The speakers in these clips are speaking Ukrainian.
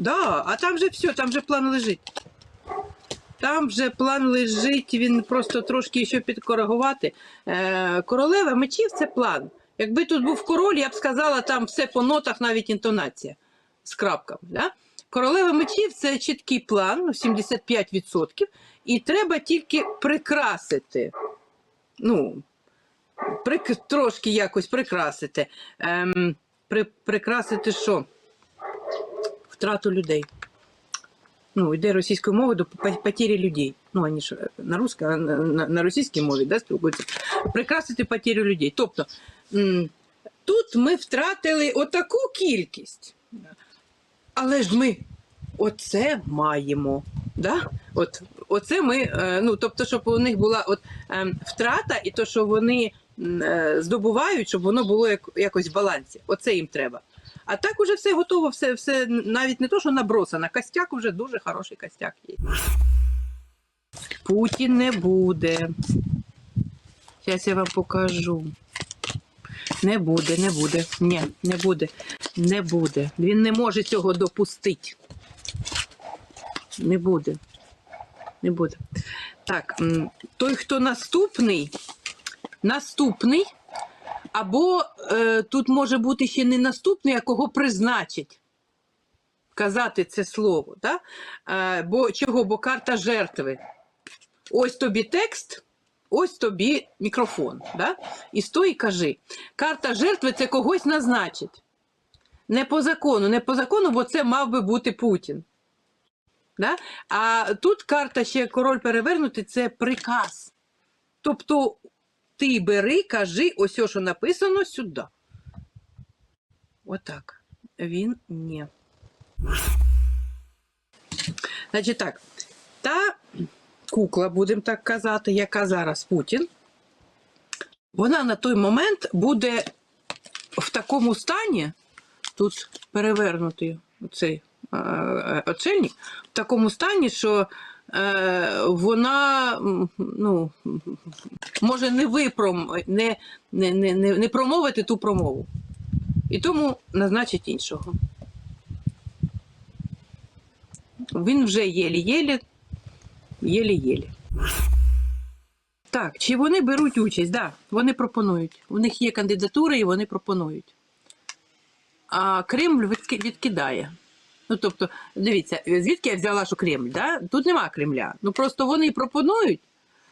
Да, а там же все, там же план лежить. Там же план лежить, він просто трошки ще підкоригувати. Е, королева мечів це план. Якби тут був король, я б сказала, там все по нотах, навіть інтонація з крапками. Да? Королева мечів це чіткий план, ну, 75%, і треба тільки прикрасити. Ну, прик, трошки якось прикрасити. Ем, при, прикрасити що? Втрату людей. Ну, йде російською мовою до по- людей. Ну, вони ж е, на, руська, на, на, російській мові да, спілкуються. Прикрасити потерю людей. Тобто, тут ми втратили отаку кількість. Але ж ми оце маємо. Да? От, оце ми, е, ну, тобто, щоб у них була от, е, втрата, і то, що вони е, здобувають, щоб воно було як, якось в балансі. Оце їм треба. А так уже все готово, все, все навіть не то, що набросано, костяк вже дуже хороший костяк є. Путін не буде. Зараз я вам покажу. Не буде, не буде. Ні, не буде. Не буде. Він не може цього допустити. Не буде. Не буде. Так, той, хто наступний, наступний, або е, тут може бути ще не наступний, а кого призначить. Казати це слово. Да? Е, бо чого? Бо карта жертви. Ось тобі текст, ось тобі мікрофон. Да? І стой і кажи. Карта жертви це когось назначить. Не по закону, не по закону, бо це мав би бути Путін. Да? А тут карта ще король перевернутий це приказ. Тобто ти бери, кажи, ось що написано сюди. Отак. Він ні. Значить так, та кукла, будемо так казати, яка зараз Путін, вона на той момент буде в такому стані, тут перевернутий оцей е, е, очельник, в такому стані, що вона ну, може не випром, не, не, не, не, не промовити ту промову. І тому назначить іншого. Він вже єлі-єлі, єлі-єлі. Так, чи вони беруть участь? Так, да, вони пропонують. У них є кандидатури і вони пропонують. А Кремль відкидає. Ну, тобто, дивіться, звідки я взяла, що Кремль? Да? Тут нема Кремля. Ну просто вони пропонують,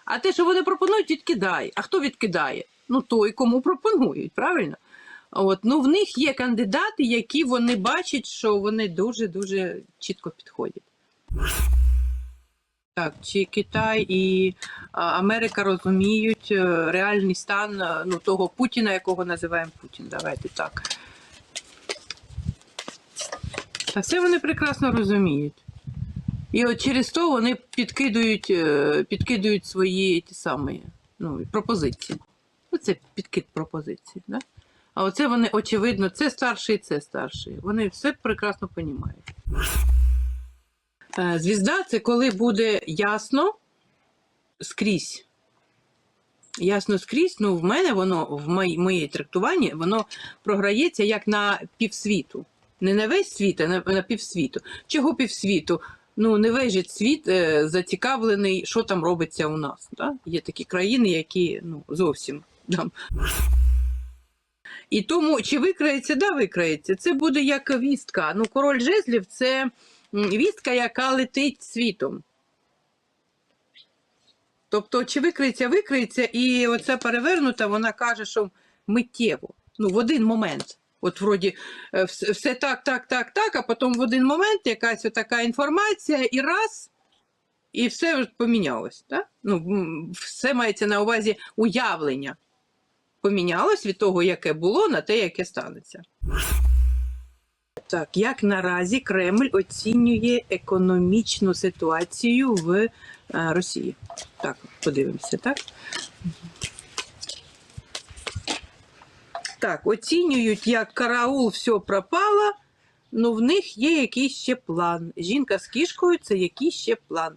а те, що вони пропонують, відкидає. А хто відкидає? Ну, той, кому пропонують, правильно? От, ну, в них є кандидати, які вони бачать, що вони дуже-дуже чітко підходять. Так, чи Китай і Америка розуміють е, реальний стан е, ну, того Путіна, якого називаємо Путін. Давайте так. Та все вони прекрасно розуміють. І от через то вони підкидують, е, підкидують свої ті самі ну, пропозиції. Оце підкид пропозицій. Да? А оце вони, очевидно, це старший, це старший. Вони все прекрасно розуміють. Е, Звізда це коли буде ясно скрізь. Ясно скрізь, ну в мене воно в моїй трактуванні воно програється як на півсвіту. Не на весь світ, а на, на півсвіту. Чого півсвіту? Ну, не весь же світ е, зацікавлений, що там робиться у нас. Да? Є такі країни, які ну, зовсім там. І тому, чи викрається, да, викрається. Це буде як вістка. Ну, король жезлів це вістка, яка летить світом. Тобто, чи викриється, викриється, і оця перевернута, вона каже, що миттєво, ну, в один момент. От вроді е, все так, так, так, так, а потім в один момент якась така інформація, і раз, і все помінялось. Так? Ну, все мається на увазі уявлення. Помінялось від того, яке було, на те, яке станеться. Так, як наразі Кремль оцінює економічну ситуацію в е, Росії? Так, подивимося, так? Так, оцінюють, як караул все пропало, ну в них є якийсь ще план. Жінка з кішкою це якийсь ще план.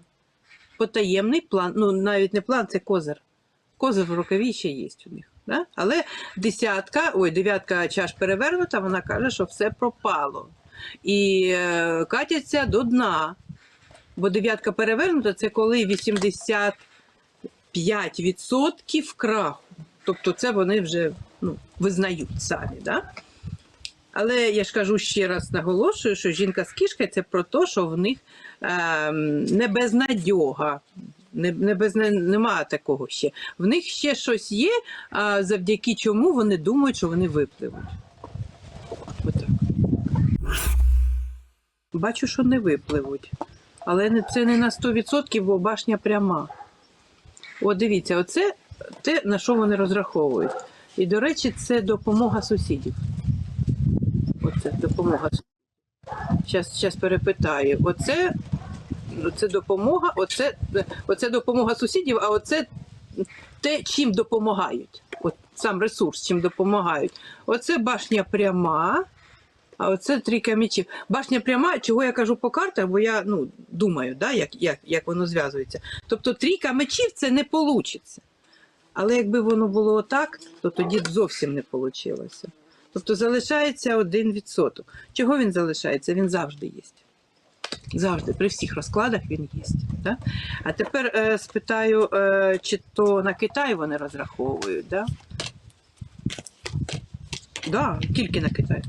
Потаємний план. Ну, навіть не план, це козир. Козир в рукаві ще є у них. Да? Але десятка, ой, дев'ятка чаш перевернута, вона каже, що все пропало. і е, катяться до дна. Бо дев'ятка перевернута це коли 85% краху. Тобто це вони вже ну, визнають самі. Да? Але я ж кажу ще раз наголошую, що жінка з кішкою це про те, що в них е, не безнадьога. Не, не без, немає такого ще. В них ще щось є, а завдяки чому вони думають, що вони випливуть. Отак. Бачу, що не випливуть. Але це не на 100%, бо башня пряма. От дивіться, оце те, на що вони розраховують. І, до речі, це допомога сусідів. Оце допомога. Зараз, зараз перепитаю. Оце, це допомога, оце, оце допомога сусідів, а оце те, чим допомагають. От сам ресурс, чим допомагають. Оце башня пряма, а оце трійка мечів. Башня пряма, чого я кажу по картах, бо я ну, думаю, да, як, як, як воно зв'язується. Тобто трійка мечів це не вийде. Але якби воно було отак, то тоді б зовсім не вийшло. Тобто залишається 1%. Чого він залишається? Він завжди є. Завжди, при всіх розкладах він є. Да? А тепер е, спитаю, е, чи то на Китай вони розраховують, да? Да, тільки на Китай.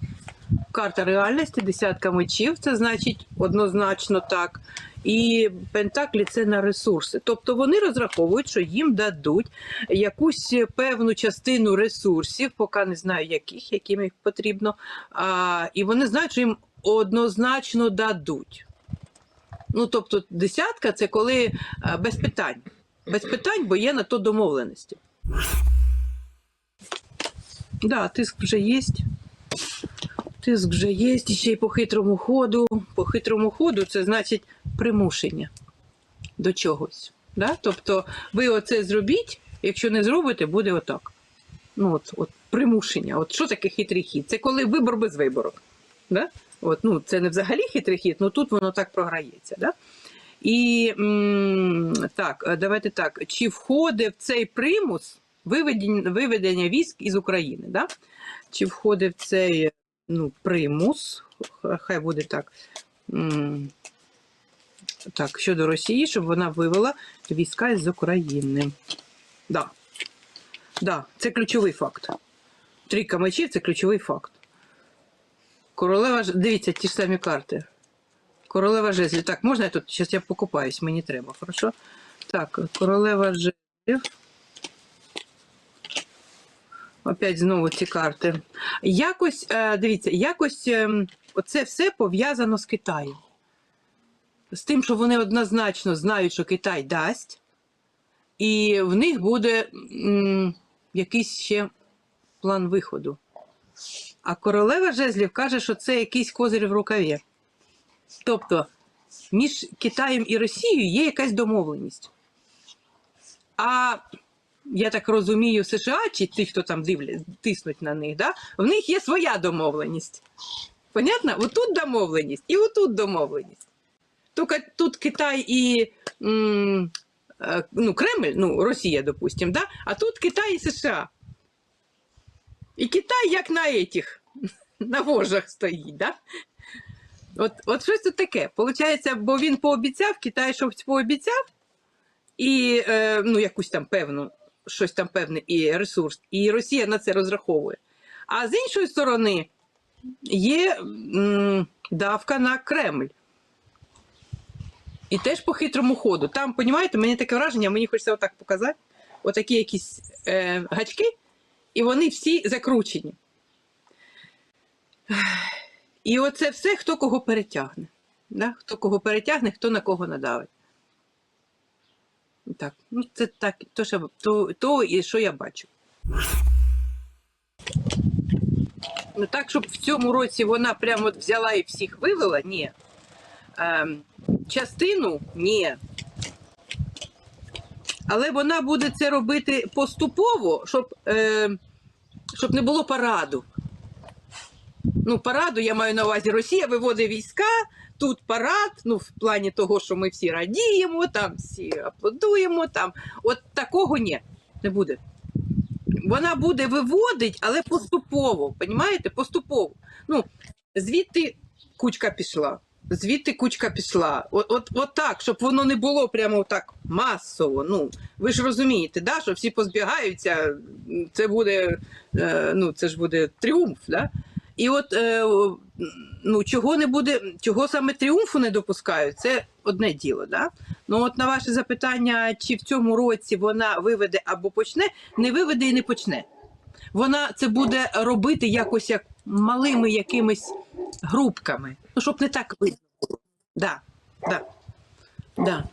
Карта реальності, десятка мечів, це значить однозначно так. І пентаклі це на ресурси. Тобто вони розраховують, що їм дадуть якусь певну частину ресурсів, поки не знаю яких, яким їх потрібно. А, і вони знають, що їм однозначно дадуть. Ну, тобто, десятка це коли а, без питань. Без питань, бо є на то домовленості. Да, тиск вже є. Тиск вже є, ще й по хитрому ходу. По хитрому ходу це значить примушення до чогось. Да? Тобто ви оце зробіть, якщо не зробите, буде отак. Ну, от, от примушення. От що таке хитрий хід? Це коли вибор без вибору. Да? От, ну, це не взагалі хитрий хід, але тут воно так програється. Да? І так, е, давайте так. Чи входить в цей примус виведення, виведення військ із України? Да? Чи входить в цей ну, примус, хай буде так. Так, щодо Росії, щоб вона вивела війська з України. Да. Да, це ключовий факт. Трійка мечів це ключовий факт. Королева. Дивіться, ті ж самі карти. Королева жезлів. Так, можна я тут? Зараз я покупаюсь, мені треба, хорошо? Так, королева жезлів. Опять знову ці карти. Якось, е, дивіться, якось ем, оце все пов'язано з Китаєм. З тим, що вони однозначно знають, що Китай дасть, і в них буде якийсь ще план виходу. А королева жезлів каже, що це якийсь козир в рукаві. Тобто між Китаєм і Росією є якась домовленість. А я так розумію, США чи ті, хто там дивлять, тиснуть на них, да? в них є своя домовленість. Понятно? Отут домовленість і отут домовленість. Тільки тут Китай і е, ну, Кремль, ну, Росія, допустим, да? а тут Китай і США. І Китай як на етіх, на вожах стоїть. Да? От, от щось тут таке. Получається, бо він пообіцяв, Китай щось пообіцяв, і е, ну, якусь там певну, щось там певне і ресурс, і Росія на це розраховує. А з іншої сторони є м, давка на Кремль. І теж по хитрому ходу. Там, понімаєте, мені таке враження, мені хочеться отак показати. Отакі якісь е, гачки, і вони всі закручені. І оце все, хто кого перетягне. Да? Хто кого перетягне, хто на кого надавить. Так, ну це так, то, що, то, то що я бачу. Ну так, щоб в цьому році вона прямо от взяла і всіх вивела, ні. Ем, частину ні. Але вона буде це робити поступово, щоб, е, щоб не було параду. Ну, параду я маю на увазі, Росія виводить війська, тут парад, ну, в плані того, що ми всі радіємо, там всі аплодуємо, там. От такого ні, не буде. Вона буде виводить, але поступово, понімаєте? Поступово. Ну, звідти кучка пішла. Звідти кучка пішла. От, от, от так, щоб воно не було прямо так масово. Ну, ви ж розумієте, да, що всі позбігаються, це буде, е, ну, це ж буде тріумф, да? І от е, ну, чого не буде, чого саме тріумфу не допускають, це одне діло. Да? Ну от на ваше запитання, чи в цьому році вона виведе або почне, не виведе і не почне. Вона це буде робити якось як малими якимись групками. Ну, щоб не так видно. Да, да, да.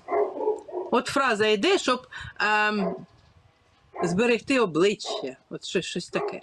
От фраза йде, щоб ем, зберегти обличчя. От щось, щось таке.